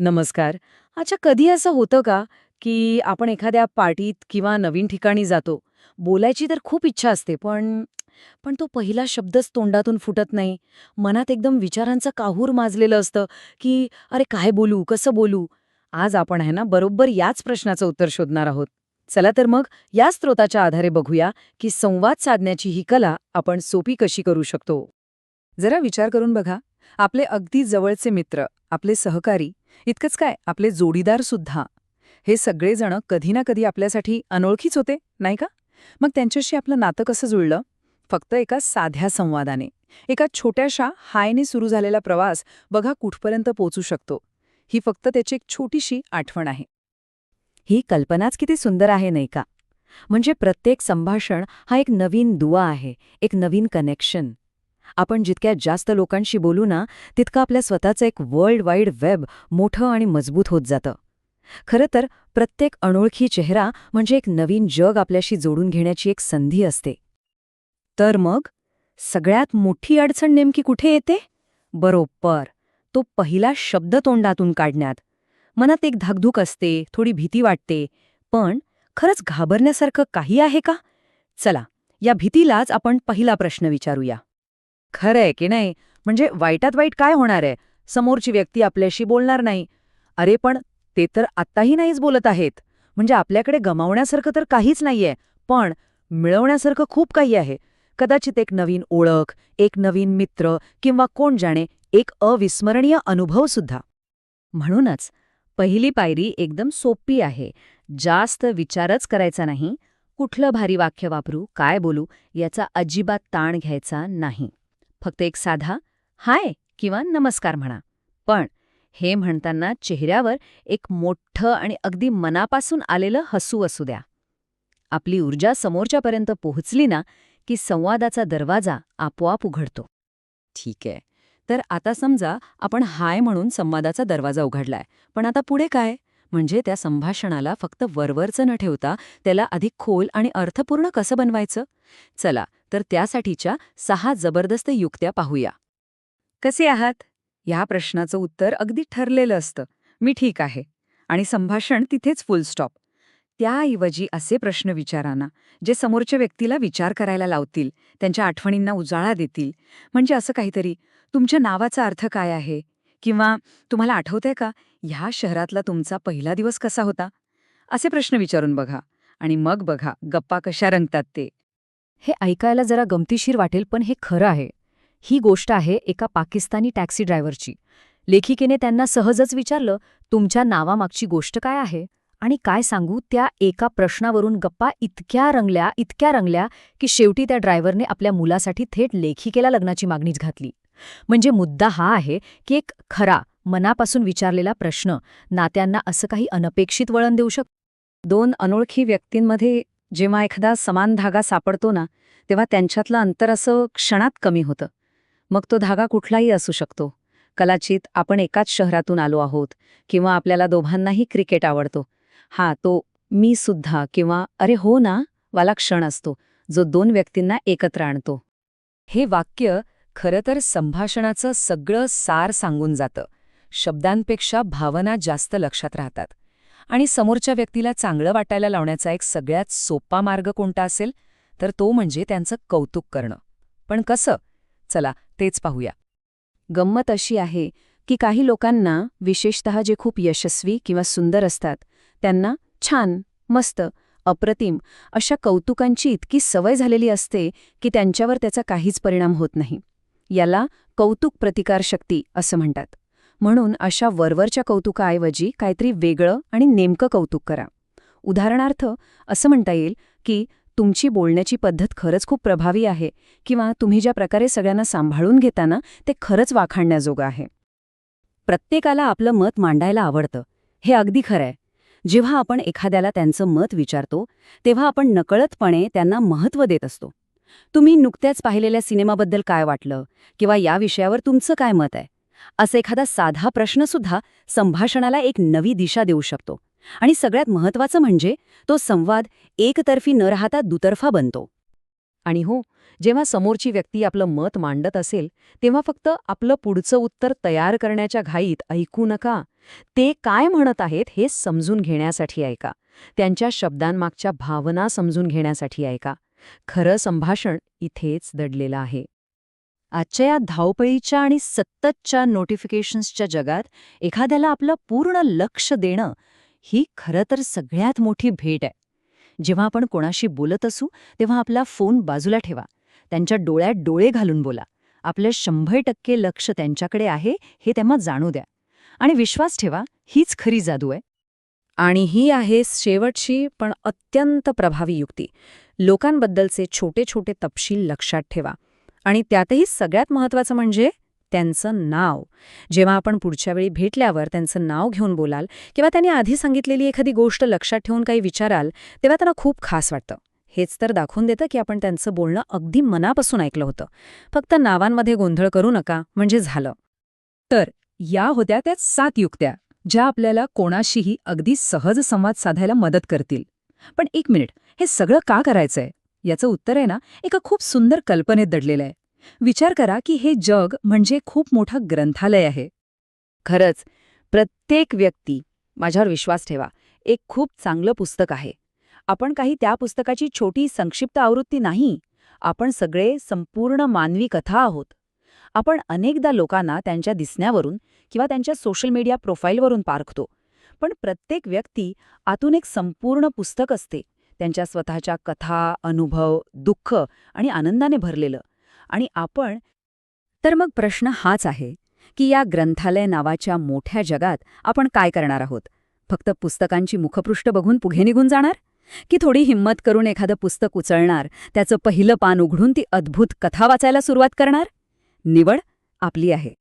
नमस्कार. अच्छा कधी असं होतं का की आपण एखाद्या पार्टीत किंवा नवीन ठिकाणी जातो बोलायची तर खूप इच्छा असते पण पण तो पहिला शब्दच तोंडातून फुटत नाही. मनात एकदम विचारांचं काहूर माजलेलं असतं की अरे काय बोलू कसं बोलू? आज आपण आहे ना बरोबर याच प्रश्नाचं उत्तर शोधणार आहोत. चला तर मग या स्रोताच्या आधारे बघूया की संवाद साधण्याची ही कला आपण सोपी कशी करू शकतो. जरा विचार करून बघा. आपले अगदी जवळचे मित्र आपले सहकारी इतकंच काय आपले जोडीदार सुद्धा. हे सगळेजण कधी ना कधी आपल्यासाठी अनोळखीच होते नाही का? मग त्यांच्याशी आपलं नातं कसं जुळलं? फक्त एका साध्या संवादाने. एका छोट्याशा हायने सुरू झालेला प्रवास बघा कुठपर्यंत पोचू शकतो. ही फक्त त्याची एक छोटीशी आठवण आहे. ही कल्पनाच किती सुंदर आहे नाही का? म्हणजे प्रत्येक संभाषण हा एक नवीन दुवा आहे एक नवीन कनेक्शन. आपण जितक्या जास्त लोकांशी बोलू ना तितकं आपल्या स्वतःचं एक वर्ल्ड वाईड वेब मोठं आणि मजबूत होत जातं. खरं तर प्रत्येक अनोळखी चेहरा म्हणजे एक नवीन जग आपल्याशी जोडून घेण्याची एक संधी असते. तर मग सगळ्यात मोठी अडचण नेमकी कुठे येते? बरोबर तो पहिला शब्द तोंडातून काढण्यात. मनात एक धाकधूक असते थोडी भीती वाटते. पण खरंच घाबरण्यासारखं काही आहे का? चला या भीतीलाच आपण पहिला प्रश्न विचारूया. खरंय की नाही? म्हणजे वाईटात वाईट काय होणार आहे? समोरची व्यक्ती आपल्याशी बोलणार नाही. अरे पण ते तर आत्ताही नाहीच बोलत आहेत. म्हणजे आपल्याकडे गमावण्यासारखं तर काहीच नाहीये. पण मिळवण्यासारखं खूप काही आहे. कदाचित एक नवीन ओळख एक नवीन मित्र किंवा कोण जाणे एक अविस्मरणीय अनुभव सुद्धा. म्हणूनच पहिली पायरी एकदम सोपी आहे. जास्त विचारच करायचा नाही. कुठलं भारी वाक्य वापरू काय बोलू याचा अजिबात ताण घ्यायचा नाही. फक्त एक साधा हाय किंवा नमस्कार म्हणा. पण हे म्हणताना चेहऱ्यावर एक मोठं आणि अगदी मनापासून आलेलं हसू असू द्या. आपली ऊर्जा समोरच्यापर्यंत पोहोचली ना की संवादाचा दरवाजा आपोआप उघडतो. ठीक आहे. तर आता समजा आपण हाय म्हणून संवादाचा दरवाजा उघडलाय. पण आता पुढे काय? म्हणजे त्या संभाषणाला फक्त वरवरचं न ठेवता त्याला अधिक खोल आणि अर्थपूर्ण कसं बनवायचं? चला तर त्यासाठीच्या सहा जबरदस्त युक्त्या पाहूया. कसे आहात? ह्या प्रश्नाचं उत्तर अगदी ठरलेलं असतं. मी ठीक आहे. आणि संभाषण तिथेच फुल स्टॉप त्याऐवजी असे प्रश्न विचारांना जे समोरच्या व्यक्तीला विचार करायला लावतील त्यांच्या आठवणींना उजाळा देतील. म्हणजे असं काहीतरी तुमच्या नावाचा अर्थ काय आहे? किंवा तुम्हाला आठवतंय का ह्या शहरातला तुमचा पहिला दिवस कसा होता? असे प्रश्न विचारून बघा आणि मग बघा गप्पा कशा रंगतात ते. हे ऐकायला जरा गमतीशीर वाटेल पण हे खरं आहे. ही गोष्ट आहे एका पाकिस्तानी टॅक्सी ड्रायव्हरची. लेखिकेने त्यांना सहजच विचारलं तुमच्या नावामागची गोष्ट काय आहे? आणि काय सांगू त्या एका प्रश्नावरून गप्पा इतक्या रंगल्या इतक्या रंगल्या की शेवटी त्या ड्रायव्हरने आपल्या मुलासाठी थेट लेखिकेला लग्नाची मागणीच घातली. म्हणजे मुद्दा हा आहे की एक खरा मनापासून विचारलेला प्रश्न नात्यांना असं काही अनपेक्षित वळण देऊ शकतो दोन अनोळखी व्यक्तींमध्ये जेव्हा एखादा समान धागा सापडतो ना तेव्हा त्यांच्यातलं अंतर असं क्षणात कमी होतं. मग तो धागा कुठलाही असू शकतो. कदाचित आपण एकाच शहरातून आलो आहोत किंवा आपल्याला दोघांनाही क्रिकेट आवडतो. हा तो मी सुद्धा किंवा अरे हो ना वाला क्षण असतो जो दोन व्यक्तींना एकत्र आणतो. हे वाक्य खरं तर संभाषणाचं सगळं सार सांगून जातं. शब्दांपेक्षा भावना जास्त लक्षात राहतात. आणि समोरच्या व्यक्तीला चांगलं वाटायला लावण्याचा एक सगळ्यात सोपा मार्ग कोणता असेल? तर तो म्हणजे त्यांचं कौतुक करणं. पण कसं? चला तेच पाहूया. गंमत अशी आहे की काही लोकांना विशेषतः जे खूप यशस्वी किंवा सुंदर असतात त्यांना छान मस्त अप्रतिम अशा कौतुकांची इतकी सवय झालेली असते की त्यांच्यावर त्याचा काहीच परिणाम होत नाही. याला कौतुक प्रतिकारशक्ती असं म्हणतात. म्हणून अशा वरवरच्या कौतुकाऐवजी काहीतरी वेगळं आणि नेमकं कौतुक करा. उदाहरणार्थ असं म्हणता येईल की तुमची बोलण्याची पद्धत खरंच खूप प्रभावी आहे किंवा तुम्ही ज्या प्रकारे सगळ्यांना सांभाळून घेताना ते खरंच वाखाणण्याजोगं आहे. प्रत्येकाला आपलं मत मांडायला आवडतं. हे अगदी खरं आहे. जेव्हा आपण एखाद्याला त्यांचं मत विचारतो तेव्हा आपण नकळतपणे त्यांना महत्त्व देत असतो. तुम्ही नुकत्याच पाहिलेल्या सिनेमाबद्दल काय वाटलं? किंवा या विषयावर तुमचं काय मत आहे? असं एखादा साधा प्रश्नसुद्धा संभाषणाला एक नवी दिशा देऊ शकतो. आणि सगळ्यात महत्त्वाचं म्हणजे तो संवाद एकतर्फी न राहता दुतर्फा बनतो. आणि हो जेव्हा समोरची व्यक्ती आपलं मत मांडत असेल तेव्हा फक्त आपलं पुढचं उत्तर तयार करण्याच्या घाईत ऐकू नका. ते काय म्हणत आहेत हे समजून घेण्यासाठी ऐका. त्यांच्या शब्दांमागच्या भावना समजून घेण्यासाठी ऐका. खरं संभाषण इथेच दडलेलं आहे. आजच्या या धावपळीच्या आणि सततच्या नोटिफिकेशन्सच्या जगात एखाद्याला आपलं पूर्ण लक्ष देणं ही खरं तर सगळ्यात मोठी भेट आहे. जेव्हा आपण कोणाशी बोलत असू तेव्हा आपला फोन बाजूला ठेवा. त्यांच्या डोळ्यात डोळे घालून बोला. आपलं शंभर टक्के लक्ष त्यांच्याकडे आहे हे त्यांना जाणू द्या. आणि विश्वास ठेवा हीच खरी जादू आहे. आणि ही आहे शेवटची पण अत्यंत प्रभावी युक्ती. लोकांबद्दलचे छोटे छोटे तपशील लक्षात ठेवा. आणि त्यातही सगळ्यात महत्त्वाचं म्हणजे त्यांचं नाव. जेव्हा आपण पुढच्या वेळी भेटल्यावर त्यांचं नाव घेऊन बोलाल किंवा त्यांनी आधी सांगितलेली एखादी गोष्ट लक्षात ठेवून काही विचाराल तेव्हा त्यांना खूप खास वाटतं. हेच तर दाखवून देतं की आपण त्यांचं बोलणं अगदी मनापासून ऐकलं होतं. फक्त नावांमध्ये गोंधळ करू नका म्हणजे झालं. तर या होत्या त्या सात युक्त्या ज्या आपल्याला कोणाशीही अगदी सहज संवाद साधायला मदत करतील. पण एक मिनिट हे सगळं का करायचंय? याचं उत्तर आहे ना एका खूप सुंदर कल्पनेत दडलेलं आहे. विचार करा की हे जग म्हणजे खूप मोठं ग्रंथालय आहे. खरंच प्रत्येक व्यक्ती माझ्यावर विश्वास ठेवा एक खूप चांगलं पुस्तक आहे. आपण काही त्या पुस्तकाची छोटी संक्षिप्त आवृत्ती नाही. आपण सगळे संपूर्ण मानवी कथा आहोत. आपण अनेकदा लोकांना त्यांच्या दिसण्यावरून किंवा त्यांच्या सोशल मीडिया प्रोफाईलवरून पारखतो. पण प्रत्येक व्यक्ती आतून एक संपूर्ण पुस्तक असते. त्यांच्या स्वतःच्या कथा अनुभव दुःख आणि आनंदाने भरलेलं. आणि आपण तर मग प्रश्न हाच आहे की या ग्रंथालय नावाच्या मोठ्या जगात आपण काय करणार आहोत? फक्त पुस्तकांची मुखपृष्ठ बघून पुढे निघून जाणार? की थोडी हिंमत करून एखादं पुस्तक उचलणार त्याचं पहिलं पान उघडून ती अद्भुत कथा वाचायला सुरुवात करणार? निवड आपली आहे.